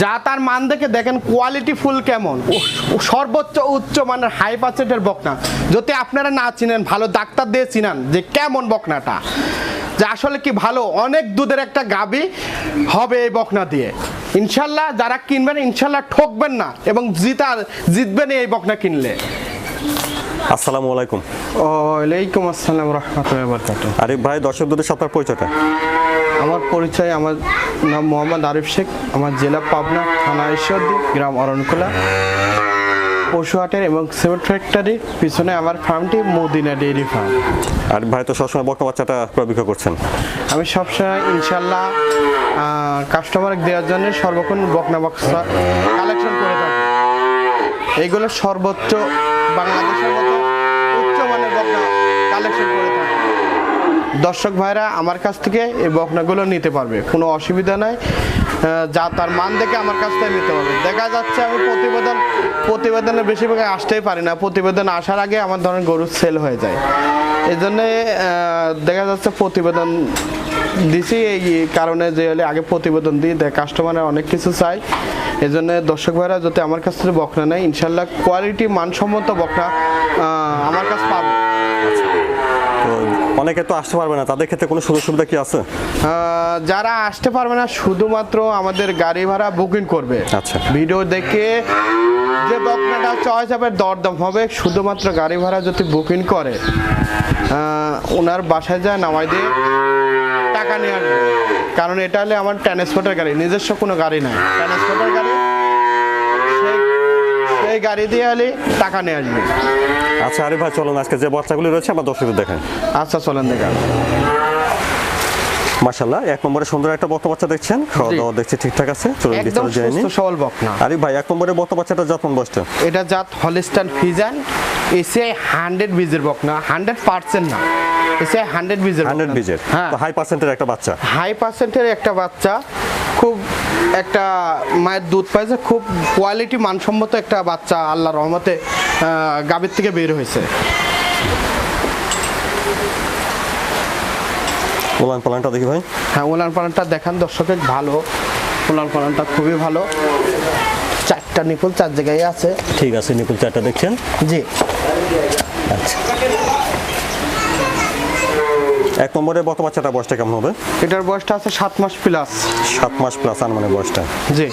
যা তার মান দেখে দেখেন কোয়ালিটি ফুল কেমন। সর্বোচ্চ উচ্চ মানের হাই পার্সেন্টের বকনা। যদি আপনারা না চিনেন ভালো ডাক্তার দিয়ে চিনান যে কেমন বকনাটা। যে আসলে কি ভালো অনেক দুধের একটা গাবি হবে এই বকনা দিয়ে। ইনশাল্লাহ যারা কিনবেন ইনশাল্লাহ ঠকবেন না এবং জিতার জিতবেন এই বকনা কিনলে। আসসালামু আলাইকুম। ওয়ালাইকুম আসসালাম রহমতুল্লাহ আরিফ ভাই দর্শকদের সাথে পরিচয়টা? আমার পরিচয় আমার নাম মোহাম্মদ আরিফ শেখ আমার জেলা পাবনা থানা ঈশ্বরদী গ্রাম অরণকোলা। পশুহাটের এবং সিমেন্ট ফ্যাক্টরির পিছনে আমার ফার্মটি মদিনা ডেইরি ফার্ম আর ভাই তো সবসময় বক্তা বাচ্চাটা ক্রয় বিক্রয় করছেন? আমি সবসময় ইনশাল্লাহ কাস্টমার দেওয়ার জন্য সর্বক্ষণ বকনা বক্সা কালেকশন করে থাকি। এইগুলো সর্বোচ্চ বাংলাদেশের মতো উচ্চমানের বকনা কালেকশন করে থাকি। দর্শক ভাইরা আমার কাছ থেকে এই বকনাগুলো নিতে পারবে। কোনো অসুবিধা নাই। যা তার মান দেখে আমার কাছ থেকে নিতে পারবে। দেখা যাচ্ছে আমি প্রতিবেদন প্রতিবেদনে বেশিরভাগ আসতেই পারি না। প্রতিবেদন আসার আগে আমার ধরেন গরুর সেল হয়ে যায়। এই জন্যে দেখা যাচ্ছে প্রতিবেদন দিছি। এই কারণে যে হলে আগে প্রতিবেদন দিই দেয় কাস্টমাররা অনেক কিছু চাই এই জন্য দর্শক ভাইরা যাতে আমার কাছ থেকে বকনা নেয় ইনশাল্লাহ কোয়ালিটি মানসম্মত বকনা আমার কাছে পাবে। তো অনেকে তো আসতে পারবে না তাদের ক্ষেত্রে কোনো সুযোগ সুবিধা কি আছে? যারা আসতে পারবে না শুধুমাত্র আমাদের গাড়ি ভাড়া বুকিং করবে। আচ্ছা। ভিডিও দেখে যে বকনাটা চয়েস হবে দরদাম হবে শুধুমাত্র গাড়ি ভাড়া যদি বুকিং করে ওনার বাসায় যায় নামাই দিয়ে টাকা নিয়ে আসবে। কারণ এটা হলে আমার ট্রান্সপোর্টের গাড়ি নিজস্ব কোনো গাড়ি নাই। ট্রান্সপোর্টের গাড়ি সেই গাড়ি দিয়ে হলে টাকা নিয়ে আসবে। আচ্ছা আরিফ ভাই চলুন আজকে যে বাচ্চাগুলি রয়েছে আমার দর্শকদের দেখেন আচ্ছা চলেন দেখা। মাশাল্লাহ এক নম্বরে সুন্দর একটা বক্তা বাচ্চা দেখছেন। খাওয়া দাওয়া দেখছি ঠিকঠাক আছে চলুন বিস্তারিত সবল বকনা আরিফ ভাই এক নম্বরে বক্তা বাচ্চাটা যত্ন বসটা এটা জাত হলিস্টান ফিজান বীজের না বীজের বিজের। হ্যাঁ। হাই পার্সেন্টের একটা বাচ্চা? হাই পার্সেন্টের একটা বাচ্চা খুব একটা মায়ের দুধ পাইছে খুব কোয়ালিটি মানসম্মত একটা বাচ্চা আল্লাহ রহমতে গাভীর থেকে বের হয়েছে। ওলান পালানটা দেখি ভাই। হ্যাঁ উলান পালানটা দেখান দর্শকের ভালো। উলান পালানটা খুবই ভালো। চারটা নিপুল চার জায়গায় আছে। ঠিক আছে নিকুল চারটা দেখছেন? জি। আচ্ছা। এক নম্বরে বক্তা বাচ্চাটা বয়সটা কেমন হবে? এটার বয়সটা আছে সাত মাস প্লাস সাত মাস প্লাস আনুমানিক বয়সটা। জি।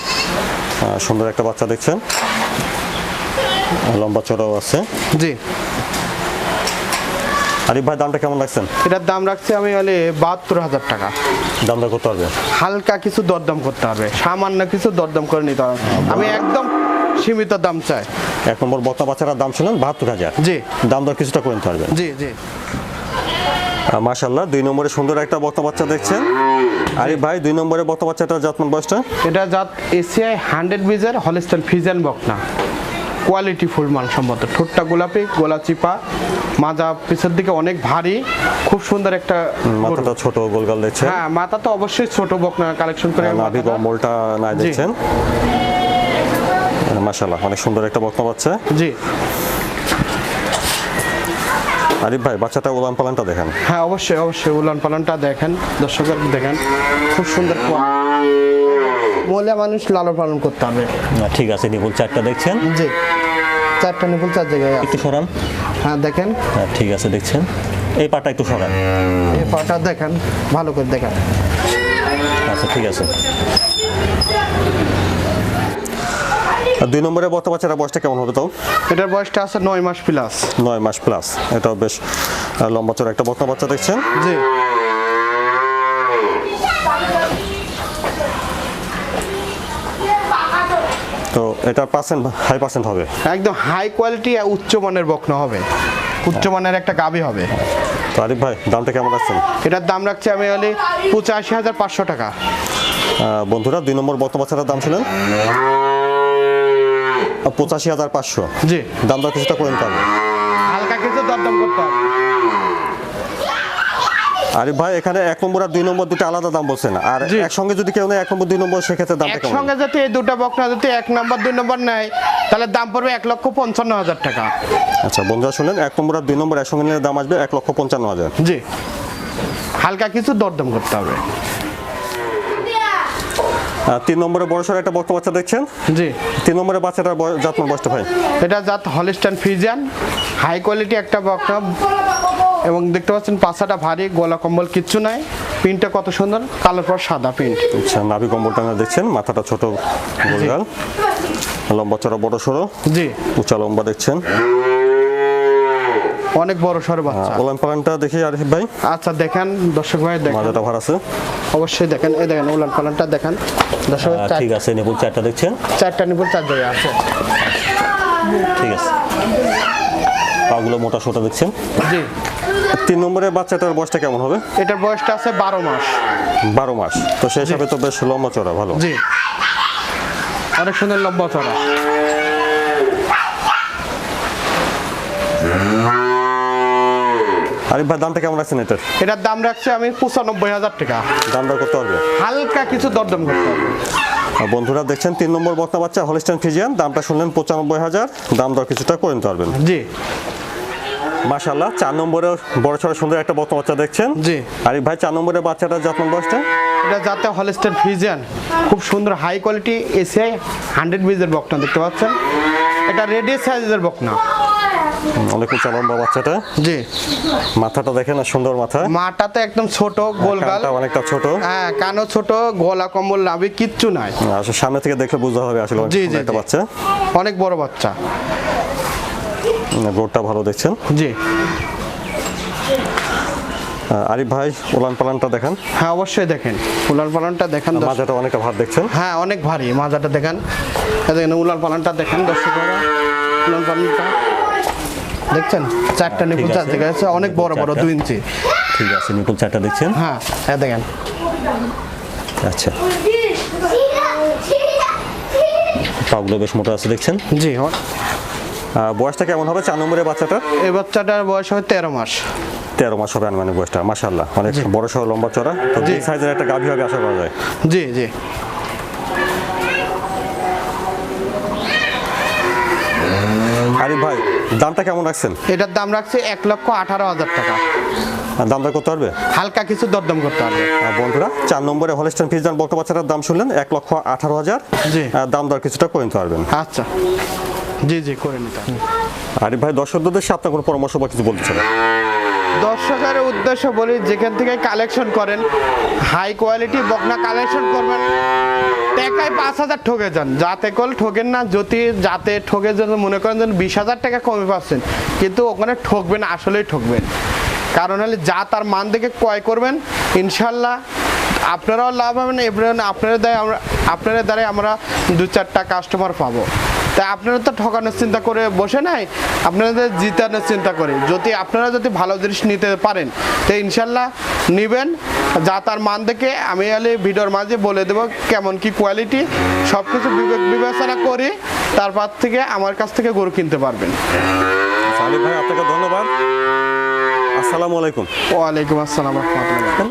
সুন্দর একটা বাচ্চা দেখছেন। লম্বা চড়াও আছে। জি। আরিফ ভাই দামটা কেমন লাগছেন এটার দাম রাখছি আমি হলে বাহাত্তর হাজার টাকা। দামটা করতে পারবে হালকা কিছু দরদাম করতে হবে। সামান্য কিছু দরদাম করে নিতে হবে। আমি একদম সীমিত দাম চাই। এক নম্বর বক্তা বাচ্চাটার দাম ছিলেন বাহাত্তর হাজার। জি। দাম দর কিছুটা করে নিতে পারবেন জি জি। মাশাল্লাহ দুই নম্বরে সুন্দর একটা বক্তা বাচ্চা দেখছেন। আরিফ ভাই দুই নম্বরে বক্তা বাচ্চাটার যত্ন বয়সটা? এটা জাত এসিআই হান্ড্রেড বিজের হলিস্টান ফিজেন বকনা কোয়ালিটি ফুল মানসম্মত ঠোঁটটা গোলাপি গোলা চিপা মাজা পিছের দিকে অনেক ভারী খুব সুন্দর একটা মাথাটা ছোট গোলগাল দেখছেন। হ্যাঁ মাথা তো অবশ্যই ছোট বকনা কালেকশন করে নাভি মাথাটা- কম্বলটা নাই। দেখছেন। মাশাল্লাহ অনেক সুন্দর একটা বক্তা বাচ্চা। জি। আরিফ ভাই বাচ্চাটা উলান পালানটা দেখেন। হ্যাঁ অবশ্যই অবশ্যই উলান পালনটা দেখেন দর্শকের দেখেন খুব সুন্দর মহিলা মানুষ লালন পালন করতে হবে। ঠিক আছে নিপুল চারটা দেখছেন? জি চারটা নিপুল চার জায়গায় একটু সরান। হ্যাঁ দেখেন। হ্যাঁ, ঠিক আছে দেখছেন? এই পাটা একটু সরান। এই পাটা দেখেন ভালো করে দেখেন। আচ্ছা ঠিক আছে আর দুই নম্বরে বর্তমান বাচ্চাটা বয়সটা কেমন হবে তো এটার বয়সটা আছে নয় মাস প্লাস নয় মাস প্লাস এটাও বেশ লম্বা চড়া একটা বর্তমান বাচ্চা দেখছেন? জি। তো এটা পার্সেন্ট হাই পার্সেন্ট হবে? একদম হাই কোয়ালিটি উচ্চ মানের বকনা হবে। উচ্চ মানের একটা গাবি হবে। তো আরিফ ভাই দামটা কেমন আসছেন এটার দাম রাখছি আমি হলে পঁচাশি হাজার পাঁচশো টাকা। বন্ধুরা দুই নম্বর বর্তমান বাচ্চাটার দাম ছিলেন? পঁচাশি হাজার পাঁচশো। জি। দাম দর কিছুটা করে। নিতে হবে হালকা কিছু দরদাম করতে হবে। আরিফ ভাই এখানে এক নম্বর আর দুই নম্বর দুটো আলাদা দাম বলছেন। আর। একসঙ্গে যদি কেউ নেয় এক নম্বর দুই নম্বর সেক্ষেত্রে কেমন? একসঙ্গে যদি এই দুটো বকনা যদি এক নম্বর দুই নম্বর নেয় তাহলে দাম পড়বে এক লক্ষ পঞ্চান্ন হাজার টাকা। আচ্ছা বন্ধুরা শুনলেন এক নম্বর আর দুই নম্বর একসঙ্গে নিলে দাম আসবে এক লক্ষ পঞ্চান্ন হাজার। জি। হালকা কিছু দরদাম করতে হবে। আর তিন নম্বরে বড় সড়ো একটা বক্তা বাচ্চা দেখছেন? জি। তিন নম্বরে বাচ্চাটার জাতমান বয়সটা ভাই? এটা জাত হলিস্টান ফিজিয়ান। হাই কোয়ালিটি একটা বকনা এবং দেখতে পাচ্ছেন পাছাটা ভারী গলা কম্বল কিচ্ছু নাই। প্রিন্টটা কত সুন্দর কালোর পর সাদা প্রিন্ট আচ্ছা নাভি কম্বলটা না দেখছেন? মাথাটা ছোট গোলগাল লম্বা চড়া বড় সড়ো। জি। উঁচা লম্বা দেখছেন? অনেক বড় সড় বাচ্চা। ওলান পালানটা দেখি আরিফ ভাই। আচ্ছা দেখেন দর্শক ভাই দেখেন। মাজাটা ভার আছে। অবশ্যই দেখেন এই দেখেন উলান পালানটা দেখেন। দর্শক ঠিক আছে নিপুল চারটা দেখছেন? চারটা নিপুর চার জায়গায় আছে। ঠিক আছে। পাগুলো মোটা সোটা দেখছেন? জি। তিন নম্বরের বাচ্চাটার বয়সটা কেমন হবে? এটার বয়সটা আছে বারো মাস। বারো মাস। তো সেই হিসাবে তো বেশ লম্বা চড়া ভালো। জি। অনেক সুন্দর লম্বা চড়া। আরিফ ভাই দামটা কেমন রাখছেন এটার? এটার দাম রাখছি আমি পঁচানব্বই হাজার টাকা। দাম দর করতে পারবে হালকা কিছু দরদম করতে আর বন্ধুরা দেখছেন তিন নম্বর বক্তা বাচ্চা হলিস্টান ফিজিয়ান দামটা শুনলেন পঁচানব্বই হাজার দাম দর কিছুটা করে নিতে পারবেন। জি। মাশাল্লাহ চার নম্বরে বড় ছোট সুন্দর একটা বক্তা বাচ্চা দেখছেন। জি। আরিফ ভাই চার নম্বরের বাচ্চাটার যত্ন বয়সটা এটা যাতে হলিস্টার ফিজিয়ান খুব সুন্দর হাই কোয়ালিটি এসিআই হান্ড্রেড বিজের বকনা দেখতে পাচ্ছেন। এটা রেডি সাইজের বকনা অনেক উঁচা লম্বা বাচ্চাটা? জি। মাথাটা দেখেন সুন্দর মাথা? মাটাতে একদম ছোট গোলগাল কানটা অনেকটা ছোট। হ্যাঁ কানো ছোট গলা কম্বল নাভি কিচ্ছু নাই। আসলে সামনে থেকে দেখলে বুঝতে হবে আসলে জি, জি, একটা বাচ্চা। অনেক বড় বাচ্চা। গোড়টা ভালো দেখছেন? জি। আরিফ ভাই উলান পালানটা দেখেন? হ্যাঁ অবশ্যই দেখেন। উলান পালানটা দেখেন। মাজাটা অনেকটা ভাত দেখছেন? হ্যাঁ অনেক ভারী। মাজাটা দেখেন। দেখেন উলান পালানটা দেখেন দর্শকরা। উলান পালানটা দেখছেন? চারটা নিপুল চার। জায়গায় আছে অনেক বড় বড়। দুই ইঞ্চি। ঠিক আছে নিপুল চারটা দেখছেন? হ্যাঁ হ্যাঁ দেখেন। আচ্ছা। পাগুলো বেশ মোটা আছে দেখছেন? জি বয়সটা কেমন হবে চার নম্বরের বাচ্চাটা? এই বাচ্চাটার বয়স হয় তেরো মাস। তেরো মাস হবে আনুমানিক বয়সটা মাসাল্লাহ অনেক বড় সহ লম্বা চড়া। তো সাইজের একটা গাভী হবে আশা করা যায়। জি জি। দামটা কেমন রাখছেন? এটার দাম রাখছে এক লক্ষ আঠারো হাজার টাকা। দামটা করতে পারবে হালকা কিছু দরদাম করতে পারবে আর বন্ধুরা চার নম্বরে হলিস্টান ফিজান বক্ত বাচ্চাটার দাম শুনলেন এক লক্ষ আঠারো হাজার। দাম দর কিছুটা করে নিতে পারবেন। আচ্ছা। জি জি করে নিতে আরে ভাই দর্শকদের সাথে আপনার কোনো পরামর্শ বা কিছু বলতে চান? দর্শকের উদ্দেশ্য বলি, যেখান থেকে কালেকশন করেন হাই কোয়ালিটি বকনা কালেকশন করবেন, টাকায় পাঁচ হাজার ঠকে যান। যাতে কল ঠকেন না, যদি যাতে ঠকে যেন, মনে করেন যেন বিশ হাজার টাকা কমে পাচ্ছেন। কিন্তু ওখানে ঠকবেন, আসলেই ঠকবেন। কারণ হলে যা তার মান দেখে ক্রয় করবেন, ইনশাল্লাহ আপনারাও লাভ হবেন এবং আপনাদের দ্বারা আমরা আপনাদের দ্বারাই আমরা দু চারটা কাস্টমার পাবো। তাই আপনারা তো ঠকানোর চিন্তা করে বসে নাই আপনাদের জিতানোর চিন্তা করে। যদি আপনারা যদি ভালো জিনিস নিতে পারেন তো ইনশাল্লাহ নেবেন। যা তার মান দেখে আমি আলে ভিডিওর মাঝে বলে দেবো কেমন কি কোয়ালিটি সব কিছু বিবেক বিবেচনা করে তারপর থেকে আমার কাছ থেকে গরু কিনতে পারবেন। ভাই আপনাকে ধন্যবাদ। আসসালামু আলাইকুম। ওয়ালাইকুম আসসালাম রহমতুল্লাহ।